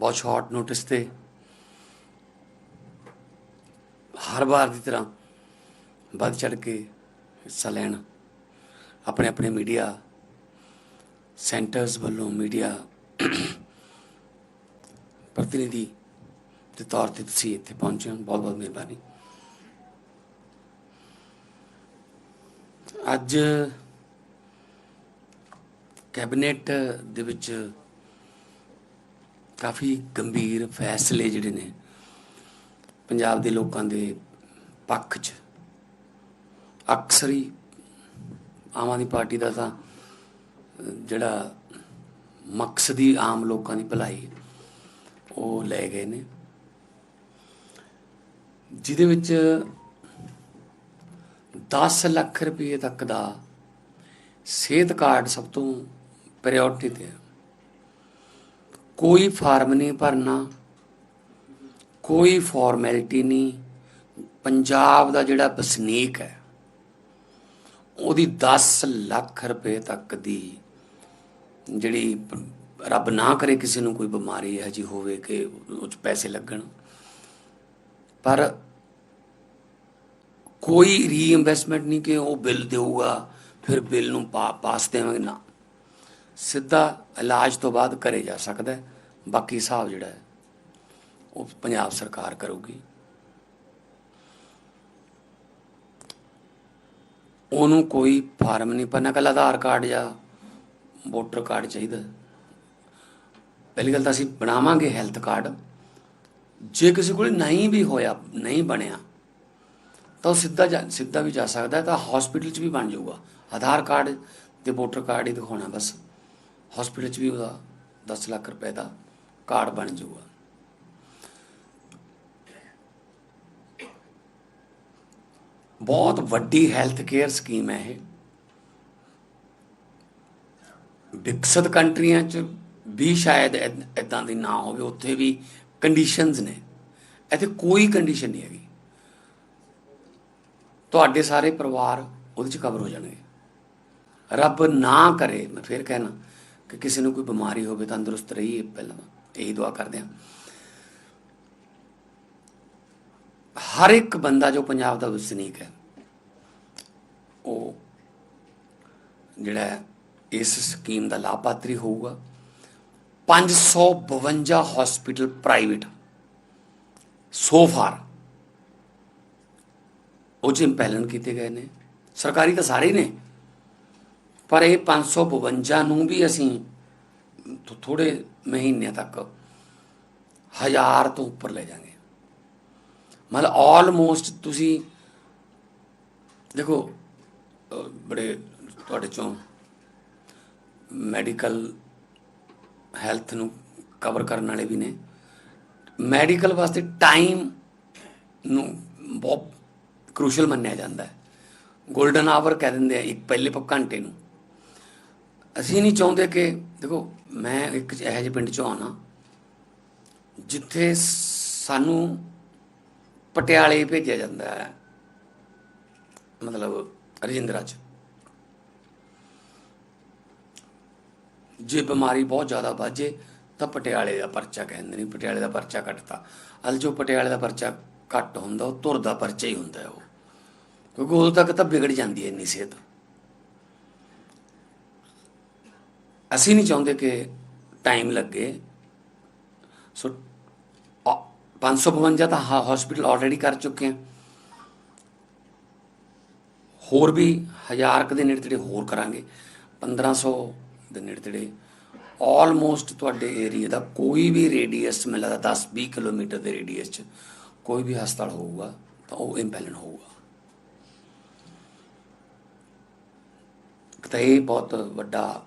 ਬਹੁਤ short notice ਤੇ ਹਰ ਵਾਰ ਦੀ ਤਰ੍ਹਾਂ ਵੱਧ ਚੜ ਕੇ ਹਿੱਸਾ ਲੈਣ, ਆਪਣੇ ਆਪਣੇ ਮੀਡੀਆ ਸੈਂਟਰਸ ਵੱਲੋਂ ਮੀਡੀਆ ਪ੍ਰਤੀਨਿਧੀ ਦੇ ਤੌਰ ਤੇ ਤੁਸੀਂ ਇੱਥੇ ਪਹੁੰਚੇ ਹੋ। ਬਹੁਤ ਬਹੁਤ ਮਿਹਰਬਾਨੀ। ਅੱਜ ਕੈਬਨਿਟ ਦੇ ਵਿੱਚ ਕਾਫੀ ਗੰਭੀਰ ਫੈਸਲੇ ਜਿਹੜੇ ਨੇ ਪੰਜਾਬ ਦੇ ਲੋਕਾਂ ਦੇ ਪੱਖ 'ਚ। ਅਕਸਰ ਹੀ ਆਮ ਆਦਮੀ ਪਾਰਟੀ ਦਾ ਤਾਂ ਜਿਹੜਾ ਮਕਸਦ ਹੀ ਆਮ ਲੋਕਾਂ ਦੀ ਭਲਾਈ ਉਹ ਲੈ ਗਏ ਨੇ। ਜਿਹਦੇ ਵਿੱਚ 10 ਲੱਖ ਰੁਪਏ ਤੱਕ ਦਾ ਸਿਹਤ ਕਾਰਡ ਸਭ ਤੋਂ ਪ੍ਰਾਇੋਰਟੀ ਤੇ ਹੈ। ਕੋਈ ਫਾਰਮ ਨਹੀਂ ਭਰਨਾ, ਕੋਈ ਫਾਰਮੈਲਿਟੀ ਨਹੀਂ। ਪੰਜਾਬ ਦਾ ਜਿਹੜਾ ਵਸਨੀਕ ਹੈ, ਉਹਦੀ 10 ਲੱਖ ਰੁਪਏ ਤੱਕ ਦੀ ਜਿਹੜੀ ਰੱਬ ਨਾ ਕਰੇ ਕਿਸੇ ਨੂੰ ਕੋਈ ਬਿਮਾਰੀ ਹੈ ਜੀ ਹੋਵੇ ਕਿ ਉਹ 'ਚ ਪੈਸੇ ਲੱਗਣ। ਪਰ ਕੋਈ ਰੀਇਨਵੈਸਟਮੈਂਟ ਨਹੀਂ ਕਿ ਉਹ ਬਿੱਲ ਦੇਊਗਾ, ਫਿਰ ਬਿੱਲ ਨੂੰ ਪਾ- ਪਾਸ ਦੇਵਾਂਗੇ। ਨਾ ਸਿੱਧਾ ਇਲਾਜ ਤੋਂ ਬਾਅਦ ਕਰੇ ਜਾ ਸਕਦਾ ਹੈ। ਬਾਕੀ ਹਿਸਾਬ ਜਿਹੜਾ ਹੈ, ਉਹ ਪੰਜਾਬ ਸਰਕਾਰ ਕਰੂਗੀ। ਉਹਨੂੰ ਕੋਈ ਫਾਰਮ ਨਹੀਂ ਭਰਨਾ ਕੱਲ ਆਧਾਰ ਕਾਰਡ ਜਾਂ ਵੋਟਰ ਕਾਰਡ ਚਾਹੀਦਾ ਪਹਿਲੀ ਗੱਲ ਤਾਂ ਅਸੀਂ ਬਣਾਵਾਂਗੇ ਹੈਲਥ ਕਾਰਡ। ਜੇ ਕਿਸੇ ਕੋਲ ਨਹੀਂ ਵੀ ਹੋਇਆ, ਨਹੀਂ ਬਣਿਆ, ਤਾਂ ਉਹ ਸਿੱਧਾ ਜਾ- ਸਿੱਧਾ ਵੀ ਜਾ ਸਕਦਾ ਤਾਂ ਹਸਪੀਟਲ 'ਚ ਵੀ ਬਣ ਜਾਊਗਾ। ਆਧਾਰ ਕਾਰਡ ਤੇ ਵੋਟਰ ਕਾਰਡ ਹੀ ਦਿਖਾਉਣਾ ਬਸ। ਹਸਪੀਟਲ 'ਚ ਵੀ ਉਹਦਾ 10 ਲੱਖ ਰੁਪਏ ਦਾ ਕਾਰਡ ਬਣ ਜਾਊਗਾ। ਬਹੁਤ ਵੱਡੀ ਹੈਲਥ ਕੇਅਰ ਸਕੀਮ ਹੈ ਇਹ। ਵਿਕਸਿਤ ਕੰਟਰੀਆਂ 'ਚ ਵੀ ਸ਼ਾਇਦ ਇਦਾਂ ਦੀ ਨਾ ਹੋਵੇ, ਉੱਥੇ ਵੀ ਕੰਡੀਸ਼ਨਸ ਨੇ। ਇੱਥੇ ਕੋਈ ਕੰਡੀਸ਼ਨ ਨਹੀਂ ਹੈਗੀ। ਤੁਹਾਡੇ ਸਾਰੇ ਪਰਿਵਾਰ ਉਹਦੇ 'ਚ ਕਵਰ ਹੋ ਜਾਣਗੇ। ਰੱਬ ਨਾ ਕਰੇ, ਮੈਂ ਫੇਰ ਕਹਿਣਾ ਕਿ ਕਿਸੇ ਨੂੰ ਕੋਈ ਬਿਮਾਰੀ ਹੋਵੇ, ਤੰਦਰੁਸਤ ਰਹੀਏ, ਪਹਿਲਾਂ ਇਹੀ ਦੁਆ ਕਰਦੇ ਹਾਂ। ਹਰ ਇੱਕ ਬੰਦਾ ਜੋ ਪੰਜਾਬ ਦਾ ਵਸਨੀਕ ਹੈ, ਉਹ ਜਿਹੜਾ ਇਸ ਸਕੀਮ ਦਾ ਲਾਭਪਾਤਰੀ ਹੋਊਗਾ। 552 ਹਸਪੀਟਲ ਪ੍ਰਾਈਵੇਟ ਸੋ ਫਾਰ ਉਹ 'ਚ ਇੰਪੈਲਨ ਕੀਤੇ ਗਏ ਨੇ। ਸਰਕਾਰੀ ਤਾਂ ਸਾਰੇ ਹੀ ਨੇ। ਪਰ ਇਹ 552 ਨੂੰ ਵੀ ਅਸੀਂ ਥੋੜੇ ਮਹੀਨਿਆਂ ਤੱਕ ਹਜ਼ਾਰ ਤੋਂ ਉੱਪਰ ਲੈ ਜਾਾਂਗੇ। ਮਤਲਬ ਆਲਮੋਸਟ ਤੁਸੀਂ ਦੇਖੋ ਬੜੇ ਤੁਹਾਡੇ ਚੋਂ ਮੈਡੀਕਲ ਹੈਲਥ ਨੂੰ ਕਵਰ ਕਰਨ ਵਾਲੇ ਵੀ ਨੇ। ਮੈਡੀਕਲ ਵਾਸਤੇ ਟਾਈਮ ਨੂੰ ਬਹੁਤ ਕ੍ਰੂਸ਼ਲ ਮੰਨਿਆ ਜਾਂਦਾ ਹੈ। 골ਡਨ ਆਵਰ ਕਹਿ ਦਿੰਦੇ ਆ, ਇੱਕ ਪਹਿਲੇ ਪ ਘੰਟੇ ਨੂੰ। ਅਸੀਂ ਨਹੀਂ ਚਾਹੁੰਦੇ ਕਿ, ਦੇਖੋ, ਮੈਂ ਇੱਕ ਇਹੋ ਜਿਹੇ ਪਿੰਡ ਚੋਂ ਆਉਣਾ, ਜਿੱਥੇ ਸਾਨੂੰ ਪਟਿਆਲੇ ਭੇਜਿਆ ਜਾਂਦਾ ਹੈ, ਮਤਲਬ ਰਜਿੰਦਰਾ ਚ। ਜੇ ਬਿਮਾਰੀ ਬਹੁਤ ਜ਼ਿਆਦਾ ਵੱਜੇ ਤਾਂ ਪਟਿਆਲੇ ਦਾ ਪਰਚਾ ਕਹਿੰਦੇ ਨੇ, ਪਟਿਆਲੇ ਦਾ ਪਰਚਾ ਕੱਟਤਾ। ਅਲ ਜੋ ਪਟਿਆਲੇ ਦਾ ਪਰਚਾ ਘੱਟ ਹੁੰਦਾ, ਉਹ ਤੁਰਦਾ ਪਰਚਾ ਹੀ ਹੁੰਦਾ ਉਹ। ਕਿਉਂਕਿ ਉਦੋਂ ਤੱਕ ਤਾਂ ਵਿਗੜ ਜਾਂਦੀ ਹੈ ਇੰਨੀ ਸਿਹਤ। ਅਸੀਂ ਨਹੀਂ ਚਾਹੁੰਦੇ ਕਿ ਟਾਈਮ ਲੱਗੇ। ਸੋ ਅ- 552 ਤਾਂ ਹਸਪੀਟਲ ਆਲਰੇਡੀ ਕਰ ਚੁੱਕੇ ਹਾਂ ਹੋਰ ਵੀ ਹਜ਼ਾਰ ਕੁ ਦੇ ਨੇੜੇ ਤੇੜੇ ਹੋਰ ਕਰਾਂਗੇ। 1500 ਦੇ ਨੇੜੇ ਤੇੜੇ ਆਲਮੋਸਟ ਤੁਹਾਡੇ ਏਰੀਆ ਦਾ ਕੋਈ ਵੀ ਰੇਡੀਅਸ ਮੈਨੂੰ ਲੱਗਦਾ 10 20 ਕਿਲੋਮੀਟਰ ਦੇ ਰੇਡੀਅਸ 'ਚ ਕੋਈ ਵੀ ਹਸਪਤਾਲ ਹੋਊਗਾ, ਤਾਂ ਉਹ ਇੰਪੈਲਨ ਹੋਊਗਾ। ਤਾਂ ਇਹ ਬਹੁਤ ਵੱਡਾ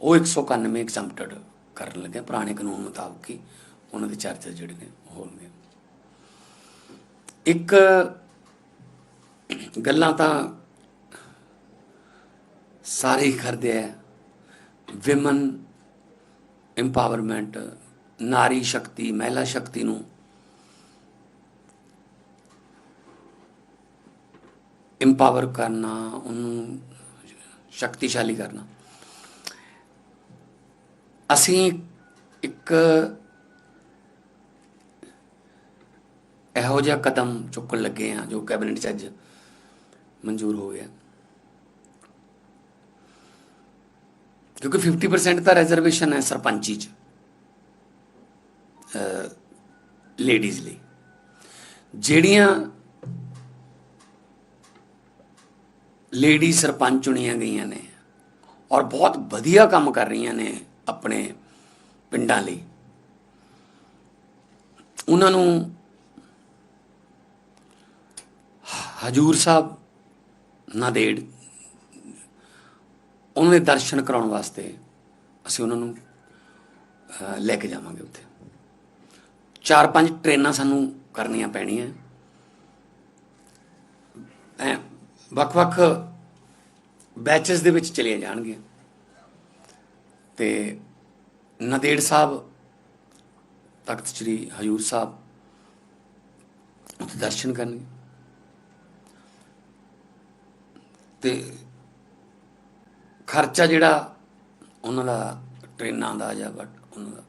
ਉਹ 191 ਐਗਜ਼ੈਂਪਟਡ ਕਰਨ ਲੱਗੇ ਪੁਰਾਣੇ ਕਾਨੂੰਨ ਮੁਤਾਬਕ ਹੀ। ਉਹਨਾਂ ਦੇ ਚਾਰਜਸ ਜਿਹੜੇ ਨੇ ਉਹ ਹੋਣਗੇ ਇੱਕ ਗੱਲਾਂ ਤਾਂ ਸਾਰੇ ਹੀ ਕਰਦੇ ਆ। ਵਿਮਨ ਇੰਪਾਵਰਮੈਂਟ ਨਾਰੀ ਸ਼ਕਤੀ, ਮਹਿਲਾ ਸ਼ਕਤੀ ਨੂੰ ਇੰਪਾਵਰ ਕਰਨਾ, ਉਹਨੂੰ ਸ਼ਕਤੀਸ਼ਾਲੀ ਕਰਨਾ। ਅਸੀਂ ਇੱਕ ਇਹੋ ਜਿਹਾ ਕਦਮ ਚੁੱਕਣ ਲੱਗੇ ਹਾਂ ਜੋ ਕੈਬਨਿਟ 'ਚ ਅੱਜ ਮਨਜ਼ੂਰ ਹੋ ਗਿਆ। ਕਿਉਂਕਿ 50% ਤਾਂ ਰਿਜ਼ਰਵੇਸ਼ਨ ਹੈ ਸਰਪੰਚੀ 'ਚ ਲੇਡੀਜ਼ ਲਈ। ਜਿਹੜੀਆਂ ਲੇਡੀ ਸਰਪੰਚ ਚੁਣੀਆਂ ਗਈਆਂ ਨੇ ਔਰ ਬਹੁਤ ਵਧੀਆ ਕੰਮ ਕਰ ਰਹੀਆਂ ਨੇ ਆਪਣੇ ਪਿੰਡਾਂ ਲਈ। ਉਹਨਾਂ ਨੂੰ ਹਜੂਰ ਸਾਹਿਬ ਨਾਦੇੜ ਉਹਨਾਂ ਦੇ ਦਰਸ਼ਨ ਕਰਾਉਣ ਵਾਸਤੇ ਅਸੀਂ ਉਹਨਾਂ ਨੂੰ ਲੈ ਕੇ ਜਾਵਾਂਗੇ ਉੱਥੇ। ਚਾਰ ਪੰਜ ਟ੍ਰੇਨਾਂ ਸਾਨੂੰ ਕਰਨੀਆਂ ਪੈਣੀਆਂ। ਐ, ਵੱਖ-ਵੱਖ ਬੈਚਸ ਦੇ ਵਿੱਚ ਚਲੀਆਂ ਜਾਣਗੀਆਂ। ਤੇ ਨਦੇੜ ਸਾਹਿਬ, ਤਖਤ ਸ੍ਰੀ ਹਜੂਰ ਸਾਹਿਬ ਉੱਥੇ ਦਰਸ਼ਨ ਕਰਨਗੇ। ਤੇ ਖਰਚਾ ਜਿਹੜਾ ਉਹਨਾਂ ਦਾ ਟ੍ਰੇਨਾਂ ਦਾ ਜਾਂ ਬਟ ਉਹਨਾਂ ਦਾ,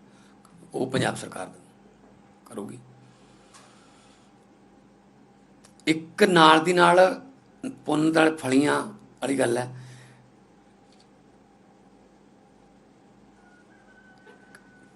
ਉਹ ਪੰਜਾਬ ਸਰਕਾਰ ਕਰੂਗੀ। ਇੱਕ ਨਾਲ ਦੀ ਨਾਲ ਪੁੰਨ ਨਾਲ ਫਲੀਆਂ ਵਾਲੀ ਗੱਲ ਹੈ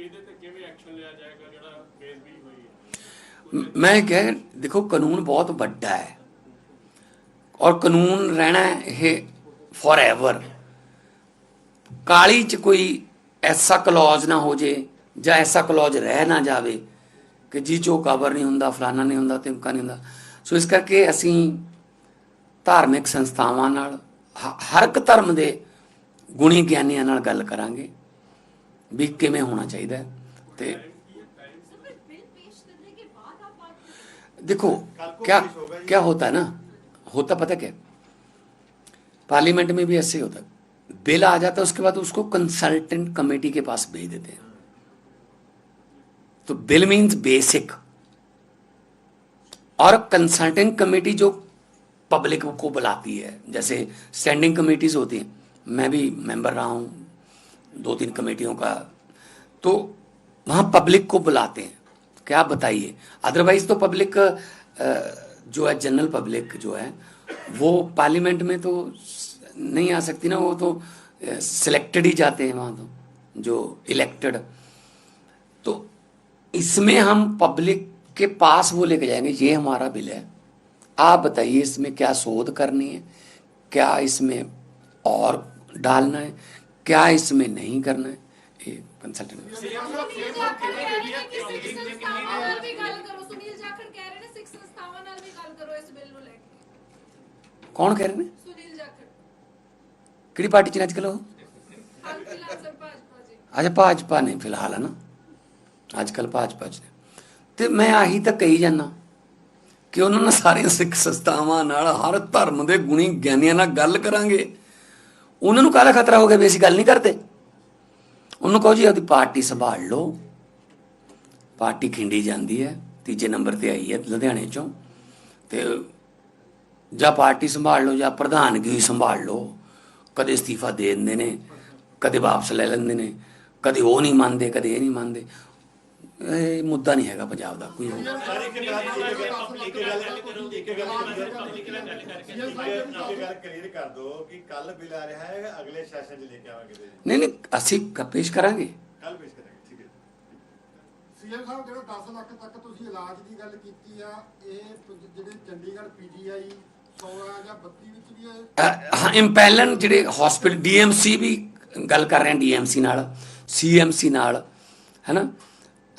ਇਹਦੇ ਤੇ ਕਿਵੇਂ ਮੈਂ ਕਹੇ, ਦੇਖੋ, ਕਾਨੂੰਨ ਬਹੁਤ ਵੱਡਾ ਹੈ। ਔਰ ਕਾਨੂੰਨ ਰਹਿਣਾ ਇਹ ਫੋਰਐਵਰ ਕਾਲੀ ਚ ਕੋਈ ਐਸਾ ਕਲੌਜ ਨਾ ਹੋ ਜੇ ਜਾਂ ਐਸਾ ਕਲੌਜ ਰਹਿ ਨਾ ਜਾਵੇ ਕਿ ਜੀ ਚੋ ਕਵਰ ਨਹੀਂ ਹੁੰਦਾ, ਫਲਾਨਾ ਨਹੀਂ ਹੁੰਦਾ, ਤਿਮਕਾ ਨਹੀਂ ਹੁੰਦਾ। ਸੋ ਇਸ ਕਰਕੇ ਅਸੀਂ ਧਾਰਮਿਕ ਸੰਸਥਾਵਾਂ ਨਾਲ ਹਰ ਇੱਕ ਧਰਮ ਦੇ ਗੁਣੀ ਗਿਆਨੀਆਂ ਨਾਲ ਗੱਲ ਕਰਾਂਗੇ। ਵੀ ਕਿਵੇਂ ਹੋਣਾ ਚਾਹੀਦਾ ਹੈ ਤੇ सर फिर बिल पेश करने के बाद आप बात करें देखो क्या क्या होता है ना होता पता क्या पार्लियामेंट में भी ऐसे ही होता है बिल आ जाता है उसके बाद उसको कंसल्टेंट कमेटी के पास भेज देते हैं तो बिल मीन्स बेसिक और कंसल्टेंट कमेटी जो पब्लिक को बुलाती है जैसे स्टैंडिंग कमेटीज होती हैं मैं भी मेंबर रहा हूँ दो तीन कमेटियों का तो वहाँ पब्लिक को बुलाते हैं। क्या बताइए? अदरवाइज़ तो पब्लिक जो है जनरल पब्लिक जो है, वो पार्लियामेंट में तो नहीं आ सकती ना, वो तो सिलेक्टेड ही जाते हैं वहाँ तो जो इलेक्टेड तो इसमें हम पब्लिक के पास वो लेके जाएँगे, ये हमारा बिल है। आप बताइए इसमें क्या शोध करनी है, क्या इसमें और डालना है क्या इसमें नहीं करना है ये कंसल्टेंट ਸੁਨੀਲ ਜਾਖੜ ਕਹਿ ਰਹੇ ਨੇ ਕਿ ਸਿੱਖ ਸੰਸਥਾਵਾਂ ਨਾਲ ਵੀ ਗੱਲ ਕਰੋ ਸੁਨੀਲ ਜਾਖੜ ਕਹਿ ਰਹੇ ਨੇ ਸਿੱਖ ਸੰਸਥਾਵਾਂ ਨਾਲ ਵੀ ਗੱਲ ਕਰੋ ਇਸ ਬਿੱਲ ਨੂੰ ਲੈ ਕੇ कौन कह रहे हैं ਸੁਨੀਲ ਜਾਖੜ ਕਿਹੜੀ ਪਾਰਟੀ ਚ ਨੇ ਅੱਜ ਕੱਲ੍ਹ ਉਹ ਅੰਕਿਲ ਅਸਰ ਭਾਜਪਾ ਜੀ ਅੱਛਾ ਭਾਜਪਾ ਨੇ ਫਿਲਹਾਲ ਹੈ ਨਾ ਅੱਜ ਕੱਲ ਭਾਜਪਾ ਚ ਨੇ ਤੇ ਮੈਂ ਆਹੀ ਤਾਂ ਕਹੀ ਜਾਂਦਾ ਕਿ ਉਹਨਾਂ ਨਾਲ ਸਾਰੀਆਂ ਸਿੱਖ ਸੰਸਥਾਵਾਂ ਨਾਲ ਹਰ ਧਰਮ ਦੇ ਗੁਣੀ ਗਿਆਨੀਆਂ ਨਾਲ ਗੱਲ ਕਰਾਂਗੇ ਉਹਨਾਂ ਨੂੰ ਕਾਹਦਾ ਖਤਰਾ ਹੋ ਗਿਆ ਵੀ ਅਸੀਂ ਗੱਲ ਨਹੀਂ ਕਰਦੇ? ਉਹਨੂੰ ਕਹੋ ਜੀ, ਆਪਦੀ ਪਾਰਟੀ ਸੰਭਾਲ ਲਓ। ਪਾਰਟੀ ਖਿੰਡੀ ਜਾਂਦੀ ਹੈ, ਤੀਜੇ ਨੰਬਰ ਤੇ ਆਈ ਹੈ ਲੁਧਿਆਣੇ ਚੋਂ। ਤੇ ਜਾਂ ਪਾਰਟੀ ਸੰਭਾਲ ਲਓ, ਜਾਂ ਪ੍ਰਧਾਨਗੀ ਸੰਭਾਲ ਲਓ। ਕਦੇ ਅਸਤੀਫਾ ਦੇ ਦਿੰਦੇ ਨੇ, ਕਦੇ ਵਾਪਸ ਲੈ ਲੈਂਦੇ ਨੇ, ਕਦੇ ਉਹ ਨਹੀਂ ਮੰਨਦੇ, ਕਦੇ ਇਹ ਨਹੀਂ ਮੰਨਦੇ। ਇਹ ਮੁੱਦਾ ਨਹੀਂ ਹੈਗਾ ਪੰਜਾਬ ਦਾ ਕੋਈ। ਸਰ ਇੱਕ ਗੱਲ ਇੱਕ ਗੱਲ ਇੱਕ ਗੱਲ ਇੱਕ ਗੱਲ ਇੱਕ ਗੱਲ ਕਲੀਅਰ ਕਰ ਦੋ ਕਿ ਕੱਲ ਬਿੱਲ ਆ ਰਿਹਾ ਹੈ ਅਗਲੇ ਸੈਸ਼ਨ 'ਚ ਲੈ ਕੇ ਆਵਾਂਗੇ ਜੀ ਨਹੀਂ ਨਹੀਂ ਅਸੀਂ ਪੇਸ਼ ਕਰਾਂਗੇ ਕੱਲ ਪੇਸ਼ ਕਰਾਂਗੇ। ਠੀਕ ਹੈ ਸੀਐਮ ਸਾਹਿਬ ਜਿਹੜਾ 10 ਲੱਖ ਤੱਕ ਤੁਸੀਂ ਇਲਾਜ ਦੀ ਗੱਲ ਕੀਤੀ ਆ ਇਹ ਜਿਹੜੇ ਚੰਡੀਗੜ੍ਹ ਪੀਜੀਆਈ 16 ਜਾਂ 32 ਵਿੱਚ ਵੀ ਇਹ ਅ, ਹਾਂ ਇੰਪੈਲਨ ਜਿਹੜੇ ਹਸਪੀਟਲ ਡੀਐਮਸੀ ਵੀ ਗੱਲ ਕਰ ਰਹੇ ਡੀਐਮਸੀ ਨਾਲ ਸੀਐਮਸੀ ਨਾਲ ਹੈਨਾ?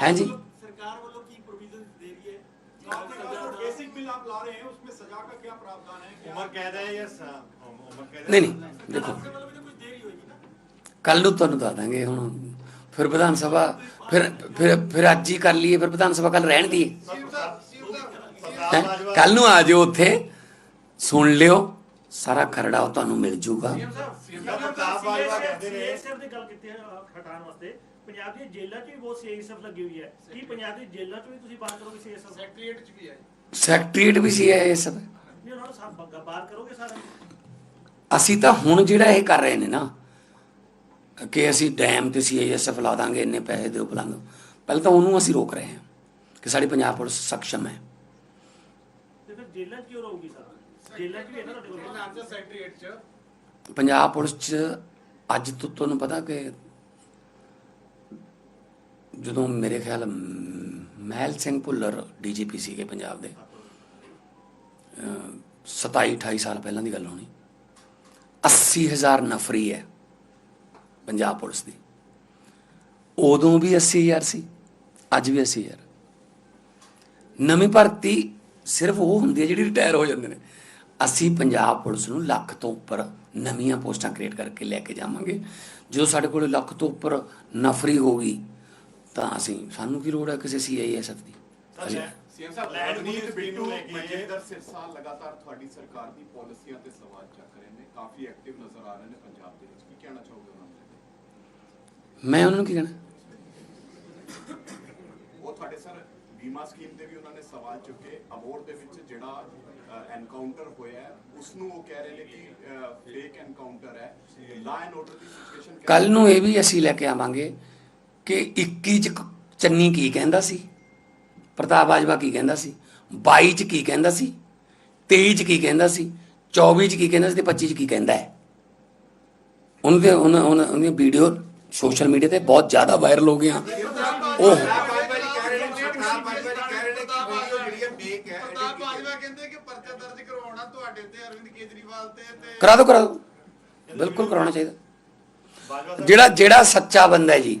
ਹਾਂਜੀ। ਸਰਕਾਰ ਵੱਲੋਂ ਕੀ ਪ੍ਰੋਵੀਜ਼ਨ ਦੇ ਰਹੀ ਹੈ? ਨਹੀਂ ਨਹੀਂ ਦੇਖੋ। ਕੱਲ ਨੂੰ। ਤੁਹਾਨੂੰ ਦੱਸ ਦਾਂਗੇ ਹੁਣ ਫਿਰ ਵਿਧਾਨ ਸਭਾ ਫਿਰ ਫਿਰ ਫਿਰ ਅੱਜ ਹੀ ਕਰ ਲਈਏ ਫਿਰ ਵਿਧਾਨ ਸਭਾ ਕੱਲ ਰਹਿਣ ਦੀ ਕੱਲ ਨੂੰ ਆ ਜਿਓ ਉੱਥੇ ਸੁਣ ਲਿਓ ਸਾਰਾ ਖਰੜਾ ਤੁਹਾਨੂੰ ਮਿਲ ਜੂਗਾ। ਪੰਜਾਬ ਦੀ ਜੇਲ੍ਹਾਂ 'ਚ ਵੀ ਬਹੁਤ ਸੀਐਸਐਫ ਲੱਗੀ ਹੋਈ ਹੈ। ਕੀ ਪੰਜਾਬ ਦੀ ਜੇਲ੍ਹਾਂ 'ਚ ਵੀ ਤੁਸੀਂ ਬਾਤ ਕਰੋਗੇ ਸੀਐਸਐਫ ਸੈਕਟਰੀਏਟ 'ਚ ਵੀ ਹੈ ਸੈਕਟਰੀਏਟ ਵੀ ਸੀ ਇਹ ਸਭ। ਨਹੀਂ ਉਹਨਾਂ ਨੂੰ ਸਭ ਬਾਤ ਕਰੋਗੇ ਸਾਰਾ? ਅਸੀਂ ਤਾਂ ਹੁਣ ਜਿਹੜਾ ਇਹ ਕਰ ਰਹੇ ਨੇ ਨਾ ਕਿ ਅਸੀਂ ਡੈਮ ਤੇ ਸੀਐਸਐਫ ਲਾ ਦਾਂਗੇ ਇੰਨੇ ਪੈਸੇ ਦਿਓ ਬੁਲਾਂਗੇ ਪਹਿਲਾਂ ਤਾਂ ਉਹਨੂੰ ਅਸੀਂ ਰੋਕ ਰਹੇ ਹਾਂ ਕਿ ਸਾਡੀ ਪੰਜਾਬ ਪੁਲਿਸ ਸક્ષਮ ਹੈ। ਤੇ ਫਿਰ ਕਿਉਂ ਰਹੂਗੀ ਸਰ? ਜੇਲ੍ਹਾਂ 'ਚ ਵੀ ਇਹਨਾਂ ਦਾ ਪੰਜਾਬ ਪੁਲਿਸ 'ਚ ਅੱਜ ਤੋਂ ਤੁਹਾਨੂੰ ਪਤਾ ਕਿ ਜਦੋਂ ਮੇਰੇ ਖਿਆਲ ਮਹਿਲ ਸਿੰਘ ਭੁੱਲਰ ਡੀਜੀਪੀ ਸੀਗੇ ਪੰਜਾਬ ਦੇ 27 28 ਸਾਲ ਪਹਿਲਾਂ ਦੀ ਗੱਲ ਹੋਣੀ 80000 ਨਫਰੀ ਹੈ ਪੰਜਾਬ ਪੁਲਿਸ ਦੀ। ਉਦੋਂ ਵੀ 80000 ਸੀ, ਅੱਜ ਵੀ 80000 ਨਵੀਂ ਭਰਤੀ ਸਿਰਫ ਉਹ ਹੁੰਦੀ ਹੈ ਜਿਹੜੀ ਰਿਟਾਇਰ ਹੋ ਜਾਂਦੇ ਨੇ। ਅਸੀਂ ਪੰਜਾਬ ਪੁਲਿਸ ਨੂੰ ਲੱਖ ਤੋਂ ਉੱਪਰ ਨਵੀਆਂ ਪੋਸਟਾਂ ਕ੍ਰੀਏਟ ਕਰਕੇ ਲੈ ਕੇ ਜਾਵਾਂਗੇ। ਜਦੋਂ ਸਾਡੇ ਕੋਲ ਲੱਖ ਤੋਂ ਉੱਪਰ ਨਫਰੀ ਹੋਗੀ ਤਾਂ ਅਸੀਂ ਸਾਨੂੰ ਕੀ ਲੋੜ ਹੈ ਕਿਸੇ ਸੀਆਈਐਸਐਫ ਦੀ ਅਸੀਂ- ਸੀਐਮ ਸਾਹਿਬ ਲੈਂਡ ਰਣਜੀਤ ਪੁਲਿਸ ਬਿੱਟੂ ਲੈ ਕੇ- ਮਨਜਿੰਦਰ ਸਿਰਸਾ ਲਗਾਤਾਰ ਤੁਹਾਡੀ ਸਰਕਾਰ ਦੀ ਪਾਲਿਸੀਆਂ ਤੇ ਸਵਾਲ ਚੱਕ ਰਹੇ ਨੇ ਕਾਫੀ ਐਕਟਿਵ ਨਜ਼ਰ ਆ ਰਹੇ ਨੇ ਪੰਜਾਬ ਦੇ ਵਿੱਚ। ਕੀ ਕਹਿਣਾ ਚਾਹੋਗੇ ਉਹਨਾਂ ਨੂੰ? ਮੈਂ ਉਹਨਾਂ ਨੂੰ ਕੀ ਕਹਿਣਾ? ਉਹ ਤੁਹਾਡੇ ਸਰ ਬੀਮਾ ਸਕੀਮ ਤੇ ਵੀ ਉਹਨਾਂ ਨੇ ਸਵਾਲ ਚੁੱਕੇ ਅਬੋਰ ਦੇ ਵਿੱਚ ਜਿਹੜਾ ਐਨਕਾਊਂਟਰ ਹੋਇਆ ਹੈ, ਉਸ ਨੂੰ ਉਹ ਕਹਿ ਰਹੇ ਨੇ ਕਿ ਫੇਕ ਐਨਕਾਊਂਟਰ ਹੈ। ਲਾ ਐਂਡ ਆਰਡਰ ਦੀ ਸਿਚੁਏਸ਼ਨ ਕੱਲ ਨੂੰ ਇਹ ਵੀ ਅਸੀਂ ਲੈ ਕੇ ਆਵਾਂਗੇ। ਕਿ 21 ਚ ਚੰਨੀ ਕੀ ਕਹਿੰਦਾ ਸੀ? ਪ੍ਰਤਾਪ ਬਾਜਵਾ ਕੀ ਕਹਿੰਦਾ ਸੀ? 22 ਚ ਕੀ ਕਹਿੰਦਾ ਸੀ? 23 ਚ ਕੀ ਕਹਿੰਦਾ ਸੀ? 24 ਚ ਕੀ ਕਹਿੰਦਾ ਸੀ ਤੇ 25 ਚ ਕੀ ਕਹਿੰਦਾ ਹੈ? ਉਹਨਾਂ ਦੇ ਉਹਨਾਂ ਉਹਨਾਂ ਉਹਦੀਆਂ ਵੀਡੀਓ ਸੋਸ਼ਲ ਮੀਡੀਆ ਤੇ ਬਹੁਤ ਜ਼ਿਆਦਾ ਵਾਇਰਲ ਹੋ ਗਈਆਂ। ਉਹ ਕਰਾ ਦੋ ਕਰਾ ਦਿਓ। ਬਿਲਕੁਲ ਕਰਾਉਣਾ ਚਾਹੀਦਾ। ਜਿਹੜਾ ਜਿਹੜਾ ਸੱਚਾ ਬੰਦਾ ਹੈ ਜੀ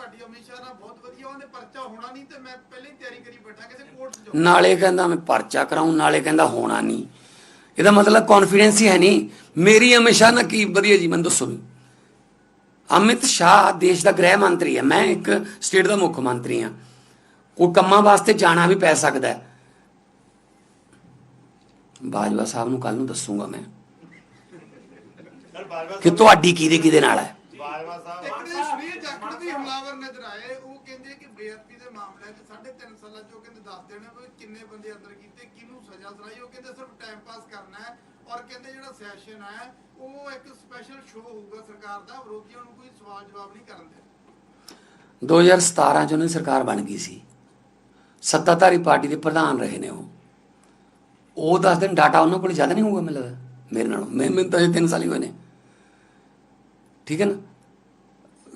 ਤੁਹਾਡੀ ਸ਼ਾਹ ਨਾਲ ਬਹੁਤ ਵਧੀਆ ਉਹਨੇ ਪਰਚਾ ਹੋਣਾ ਨਹੀਂ ਤੇ ਮੈਂ ਪਹਿਲਾਂ ਹੀ ਤਿਆਰੀ ਕਰੀ ਬੈਠਾ ਕਿਸੇ ਕੋਰਟ 'ਚ ਜਾਊਂ। ਨਾਲੇ ਕਹਿੰਦਾ ਮੈਂ ਪਰਚਾ ਕਰਾਉਂ ਨਾਲੇ ਕਹਿੰਦਾ ਹੋਣਾ ਨਹੀਂ। ਇਹਦਾ ਮਤਲਬ ਕੌਨਫੀਡੈਂਸ ਹੀ ਹੈ ਨਹੀਂ। ਮੇਰੀ ਹਮੇਸ਼ਾ ਨਾ ਕੀ ਵਧੀਆ ਜੀ ਮੈਨੂੰ ਦੱਸੋ ਵੀ। ਅਮਿਤ ਸ਼ਾਹ ਦੇਸ਼ ਦਾ ਗ੍ਰਹਿ ਮੰਤਰੀ ਹੈ ਮੈਂ ਇੱਕ ਸਟੇਟ ਦਾ ਮੁੱਖ ਮੰਤਰੀ ਹਾਂ। ਕੋਈ ਕੰਮਾਂ ਵਾਸਤੇ ਜਾਣਾ ਵੀ ਪੈ ਸਕਦਾ ਹੈ। ਬਾਜਵਾ ਸਾਹਿਬ ਨੂੰ ਕੱਲ ਨੂੰ ਦੱਸੂਗਾ ਮੈਂ ਸਰ ਬਾਜਵਾ ਕਿ ਤੁਹਾਡੀ ਕਿਹਦੇ ਕਿਹਦੇ ਨਾਲ ਹੈ? ਬਾਜਵਾ ਸਾਹਿਬ ਇੱਕ ਦਿਨ ਸ਼ਰੀਰ ਹਮਲਾਵਰ ਨਜ਼ਰ ਆਏ, ਉਹ ਕਹਿੰਦੇ ਕਿ ਬੇਅਦਬੀ ਦੇ ਮਾਮਲੇ 'ਚ 3.5 ਸਾਲਾਂ 'ਚ, ਉਹ ਕਹਿੰਦੇ ਦੱਸ ਦੇਣੇ ਵੀ ਕਿੰਨੇ ਬੰਦੇ ਅੰਦਰ ਕੀਤੇ, ਕਿਹਨੂੰ ਸਜ਼ਾ ਸੁਣਾਈ, ਉਹ ਕਹਿੰਦੇ ਸਿਰਫ ਟਾਈਮ ਪਾਸ ਕਰਨਾ ਹੈ ਔਰ ਕਹਿੰਦੇ ਜਿਹੜਾ ਸੈਸ਼ਨ ਹੈ, ਉਹ ਇੱਕ ਸਪੈਸ਼ਲ ਸ਼ੋਅ ਹੋਊਗਾ ਸਰਕਾਰ ਦਾ, ਵਿਰੋਧੀਆਂ ਨੂੰ ਕੋਈ ਸਵਾਲ ਜਵਾਬ ਨਹੀਂ ਕਰਨ ਦੇ 2017 ਚ ਉਹਨਾਂ ਦੀ ਸਰਕਾਰ ਬਣ ਗਈ ਸੀ। ਸੱਤਾਧਾਰੀ ਪਾਰਟੀ ਦੇ ਪ੍ਰਧਾਨ ਰਹੇ ਨੇ ਉਹ। ਉਹ ਦੱਸ ਦਿਨ ਡਾਟਾ ਉਹਨਾਂ ਕੋਲ ਜ਼ਿਆਦਾ ਨਹੀਂ ਹੋਊਗਾ, ਮੈਨੂੰ ਲੱਗਦਾ। ਮੇਰੇ ਨਾਲ। ਮੈਂ ਮੈਨੂੰ ਤਾਂ ਇਹ 3 ਸਾਲ ਹੀ ਹੋਏ ਨੇ। ਠੀਕ ਹੈ ਨਾ?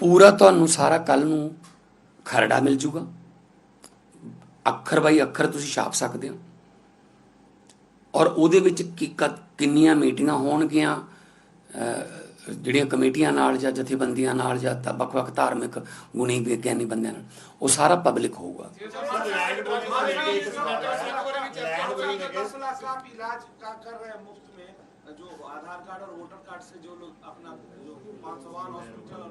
ਪੂਰਾ ਤੁਹਾਨੂੰ ਸਾਰਾ ਕੱਲ ਨੂੰ ਖਰੜਾ ਮਿਲ ਜੂਗਾ ਅੱਖਰ ਬਾਈ ਅੱਖਰ ਤੁਸੀਂ ਛਾਪ ਸਕਦੇ ਹੋ ਔਰ ਉਹਦੇ ਵਿੱਚ ਕੀ ਕ- ਕਿੰਨੀਆਂ ਮੀਟਿੰਗਾਂ ਹੋਣਗੀਆਂ ਜਿਹੜੀਆਂ ਕਮੇਟੀਆਂ ਨਾਲ ਜਾਂ ਜਥੇਬੰਦੀਆਂ ਨਾਲ ਜਾਂ ਤਾਂ ਵੱਖ-ਵੱਖ ਧਾਰਮਿਕ ਗੁਣੀ ਵਿਗਿਆਨੀ ਬੰਦਿਆਂ ਨਾਲ ਉਹ ਸਾਰਾ ਪਬਲਿਕ ਹੋਊਗਾ ਲੈਂਡ ਬੋਲਿੰਗ ਨੂੰ ਲੈ ਕੇ ਇੱਕ ਸਵਾਲ ਹੈ ਲੈਂਡ ਬੋਲਿੰਗ ਲੈ ਕੇ दस लाख का आप इलाज का कर रहे हैं मुफ्त में जो आधार कार्ड और वोटर कार्ड से जो लोग अपना जो पांचवान हॉस्पिटल और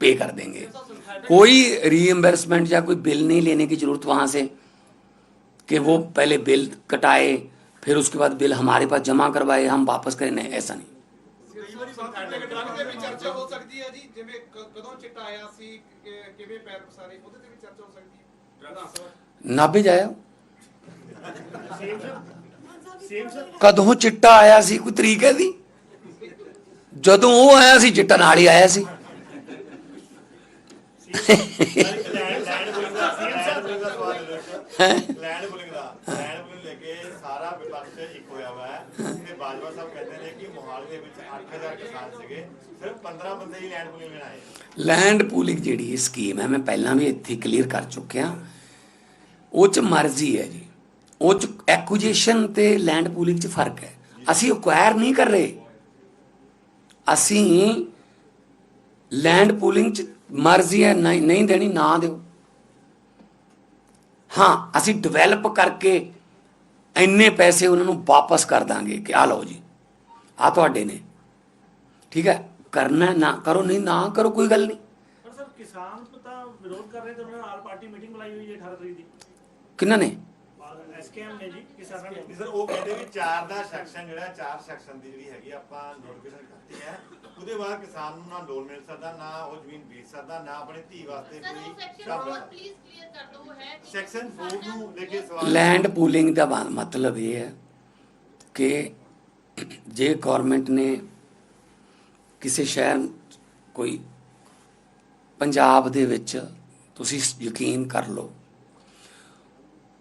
पे कर देंगे कोई रीएम्बर्समेंट या कोई बिल नहीं लेने की जरूरत वहां से कि वो पहले बिल कटाए फिर उसके बाद बिल हमारे पास जमा करवाए हम वापस करें नहीं ऐसा नहीं ਉਹਦੇ ਵੀ ਚਰਚਾ ਹੋ ਸਕਦੀ ਹੈ ਜੀ ਜਿਵੇਂ ਕ- ਕਦੋਂ ਚਿੱਟਾ ਆਇਆ ਸੀ ਕਿ- ਕਿਵੇਂ ਪੈਰ ਪਸਾਰੇ ਉਹਦੇ ਤੇ ਵੀ ਚਰਚਾ ਹੋ ਸਕਦੀ ਹੈ ਵਿਧਾਨ ਸਭਾ ਨਾਭੇ ਜਾਇਆ ਸੇਮ ਸਰ ਸੇਮ ਸਰ ਕਦੋਂ ਚਿੱਟਾ ਆਇਆ ਸੀ ਕੋਈ ਤਰੀਕ ਹੈ ਦੀ ਜਦੋਂ ਉਹ ਆਇਆ ਸੀ ਚਿੱਟਾ ਨਾਲ ਹੀ ਆਇਆ ਸੀ ਲੈਂਡ ਲੈਂਡ ਦਾ ਲੈਂਡ ਬੋਲਿੰਗ ਲੈ ਕੇ ਸਾਰਾ ਵਿਪਕਸ਼ ਇੱਕ ਹੋਇਆ ਹੋਇਆ ਹੈ ਤੇ ਬਾਜਵਾ ਸਾਹਿਬ ਕਹਿੰਦੇ ਨੇ ਕਿ ਮੋਹਾਲੀ ਦੇ ਵਿੱਚ 8000 ਕਿਸਾਨ ਸੀਗੇ ਸਿਰਫ 15 ਬੰਦੇ ਹੀ ਲੈਂਡ ਬੋਲਿੰਗ ਲੈਣ ਆਏ ਲੈਂਡ ਪੂਲਿੰਗ ਜਿਹੜੀ ਇਹ ਸਕੀਮ ਹੈ, ਮੈਂ ਪਹਿਲਾਂ ਵੀ ਇੱਥੇ ਕਲੀਅਰ ਕਰ ਚੁੱਕਿਆ। ਉਹ ਚ ਮਰਜ਼ੀ ਹੈ ਜੀ। ਉਹ ਚ ਐਕੁਜੀਸ਼ਨ ਤੇ ਲੈਂਡ ਪੂਲਿੰਗ ਚ ਫ਼ਰਕ ਹੈ। ਅਸੀਂ ਅਕਵਾਇਰ ਨਹੀਂ ਕਰ ਰਹੇ। ਅਸੀਂ ਲੈਂਡ ਪੂਲਿੰਗ ਚ ਮਰਜ਼ੀ ਹੈ ਨਹੀਂ ਨਹੀਂ ਦੇਣੀ ਨਾ ਦਿਓ। ਹਾਂ ਅਸੀਂ ਡਿਵੈਲਪ ਕਰਕੇ ਇੰਨੇ ਪੈਸੇ ਉਹਨਾਂ ਨੂੰ ਵਾਪਸ ਕਰ ਦਾਂਗੇ ਕਿ ਆ ਲਓ ਜੀ ਆ ਤੁਹਾਡੇ ਨੇ। ਠੀਕ ਹੈ ਕਰਨਾ ਨਾ ਕਰੋ ਨਹੀਂ ਨਾ ਕਰੋ ਕੋਈ ਗੱਲ ਨਹੀਂ। ਪਰ ਸਰ ਕਿਸਾਨ ਤਾਂ ਵਿਰੋਧ ਕਰ ਰਹੇ ਤੇ ਉਹਨਾਂ ਨੇ ਆਲ ਪਾਰਟੀ ਮੀਟਿੰਗ ਬੁਲਾਈ ਹੋਈ ਹੈ 18 ਤਰੀਕ ਦੀ। ਕਿੰਨਾ ਨੇ? ਐਸਕੇਐਮ ਨੇ ਜੀ ਕਿਸਾਨਾਂ ਨੇ ਸਰ ਉਹ ਕਹਿੰਦੇ ਵੀ ਚਾਰ ਦਾ ਸੈਕਸ਼ਨ ਜਿਹੜਾ ਚਾਰ ਸੈਕਸ਼ਨ ਦੀ ਜਿਹੜੀ ਹੈਗੀ ਆਪਾਂ ਨੋਟੀਫਿਕੇਸ਼ਨ ਕਰਤੀ ਹੈ। ਉਹਦੇ ਬਾਅਦ ਕਿਸਾਨ ਨੂੰ ਨਾ ਲੋਨ ਮਿਲ ਸਕਦਾ ਨਾ ਉਹ ਜ਼ਮੀਨ ਵੇਚ ਸਕਦਾ ਨਾ ਆਪਣੇ ਧੀ ਵਾਸਤੇ ਸਰ ਉਹ ਕੋਈ ਸੈਕਸ਼ਨ ਸ਼ਬਦ- ਹੋਰ ਪਲੀਜ਼ ਕਲੀਅਰ ਕਰ ਦਿਓ ਉਹ ਹੈ ਕਿ ਸੈਕਸ਼ਨ 4 ਨੂੰ ਲੈ ਕੇ ਸਵਾਲ ਲੈਂਡ ਪੂਲਿੰਗ ਦਾ ਮਤਲਬ ਇਹ ਹੈ ਕਿ ਜੇ ਗਵਰਨਮੈਂਟ ਨੇ ਕਿਸੇ ਸ਼ਹਿਰ ਕੋਈ ਪੰਜਾਬ ਦੇ ਵਿੱਚ ਤੁਸੀਂ ਯਕੀਨ ਕਰ ਲਓ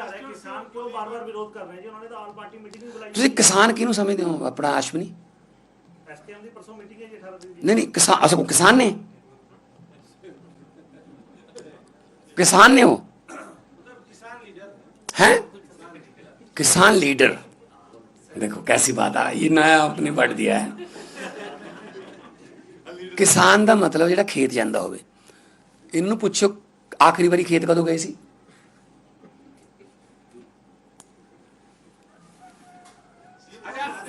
ਕਿਸਾਨਾਂ ਨੂੰ ਸਮਝ ਕਿਉਂ ਨਹੀਂ ਆ ਰਿਹਾ ਕਿਸਾਨ ਕਿਉਂ ਬਾਰ-ਬਾਰ ਵਿਰੋਧ ਕਰ ਰਹੇ ਜੀ ਉਹਨਾਂ ਨੇ ਤਾਂ ਆਲ ਪਾਰਟੀ ਮੀਟਿੰਗ ਵੀ ਬੁਲਾਈ ਤੁਸੀਂ ਕਿਸਾਨ ਕਿਹਨੂੰ ਸਮਝਦੇ ਹੋ ਆਪਣਾ ਆਸ਼ਵਨੀ ਐਸਕੇਐਮ ਦੀ ਪਰਸੋਂ ਮੀਟਿੰਗ ਹੈ ਜੀ 18 ਤਰੀਕ ਦੀ ਨਹੀਂ ਨਹੀਂ ਕਿਸਾਨ ਅਸਲ ਕਿਸਾਨ ਨੇ किसान ने हो किसान लीडर हैं किसान लीडर देखो कैसी बात आ ये नया आपने पढ़ दिया है ਕਿਸਾਨ ਦਾ ਮਤਲਬ ਜਿਹੜਾ ਖੇਤ ਜਾਂਦਾ ਹੋਵੇ ਇਹਨੂੰ ਪੁੱਛੋ ਆਖਰੀ ਵਾਰੀ ਖੇਤ ਕਦੋਂ ਗਏ ਸੀ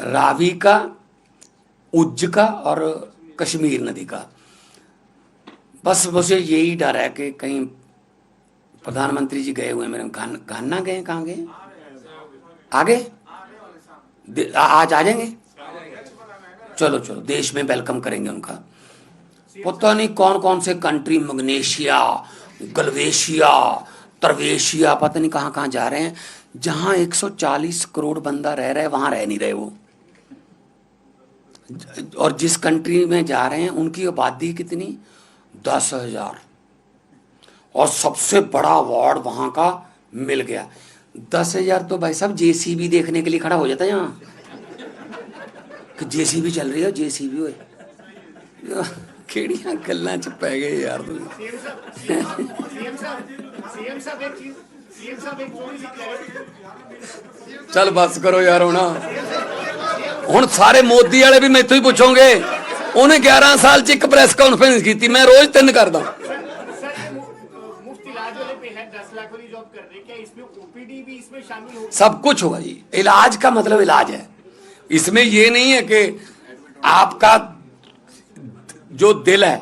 रावी का, उज्ज का और कश्मीर नदी का। बस मुझे यही डर है कि कहीं प्रधानमंत्री जी गए हुए मेरे घान घाना गए, कहाँ गए? आगे? आज आ जाएँगे? चलो चलो, देश में वेलकम करेंगे उनका। पता नहीं कौन कौन से कंट्री मग्नेशिया, गलवेशिया उत्तरवेशिया, पता नहीं कहाँ कहाँ जा रहे हैं। जहाँ 140 करोड़ बंदा रह रहा है, वहाँ रह नहीं रहे वो। और जिस कंट्री में जा रहे हैं, उनकी आबादी कितनी? दस हज़ार। और सबसे बड़ा वार्ड वहाँ का मिल गया। दस हज़ार तो भाई साहब जेसीबी देखने के लिए खड़ा हो जाता है यहाँ। कि जेसीबी चल रही है जेसीबी हो केड़ियाँ गल्ला च पै गए यार तुम सीएम साहब सीएम साहब एक चीज सीएम साहब एक थोड़ी सी क्लैरिटी ਚੱਲ ਬੱਸ ਕਰੋ ਯਾਰ ਹੁਣ ਹੁਣ ਸਾਰੇ ਮੋਦੀ ਵਾਲੇ ਵੀ ਮੈਥੋਂ ਹੀ ਪੁੱਛੋਗੇ ਉਹਨੇ 11 ਸਾਲ ਚ ਇੱਕ ਪ੍ਰੈਸ ਕਾਨਫਰੰਸ ਕੀਤੀ ਮੈਂ ਰੋਜ਼ ਤਿੰਨ ਕਰਦਾ सर ये मु- मुफ्त इलाज वाले पे है दस लाख वाली जॉब कर रहे हैं क्या इसमें ओपीडी भी इसमें शामिल होगी सब कुछ होगा जी इलाज का मतलब इलाज है इसमें ये नहीं है कि आपका जो दिल है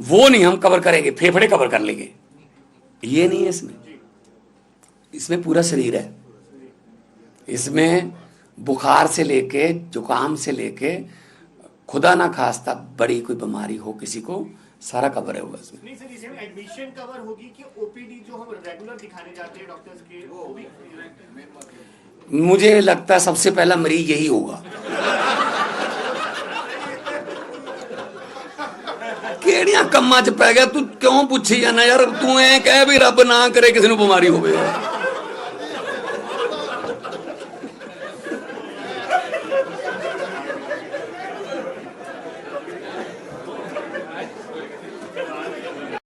वो नहीं हम कवर करेंगे फेफड़े कवर कर लेंगे। ये नहीं है इसमें। इसमें पूरा शरीर है। इसमें बुखार से लेके जुकाम से लेके खुदा ना खास्ता बड़ी कोई बीमारी हो किसी को सारा कवर है होगा इसमें। नहीं सर इसमें एडमिशन कवर होगी कि ओपीडी जो हम रेगुलर दिखाने जाते हैं डॉक्टर्स के वो भी मुझे लगता है सबसे पहला मरीज़ यही होगा। ਕਿਹੜੀਆਂ ਕੰਮਾਂ 'ਚ ਪੈ ਗਿਆ? ਤੂੰ ਕਿਉਂ ਪੁੱਛੀ ਜਾਂਦਾ ਯਾਰ? ਤੂੰ ਐ ਕਹਿ ਵੀ ਰੱਬ ਨਾ ਕਰੇ, ਕਿਸੇ ਨੂੰ ਬਿਮਾਰੀ ਹੋਵੇ।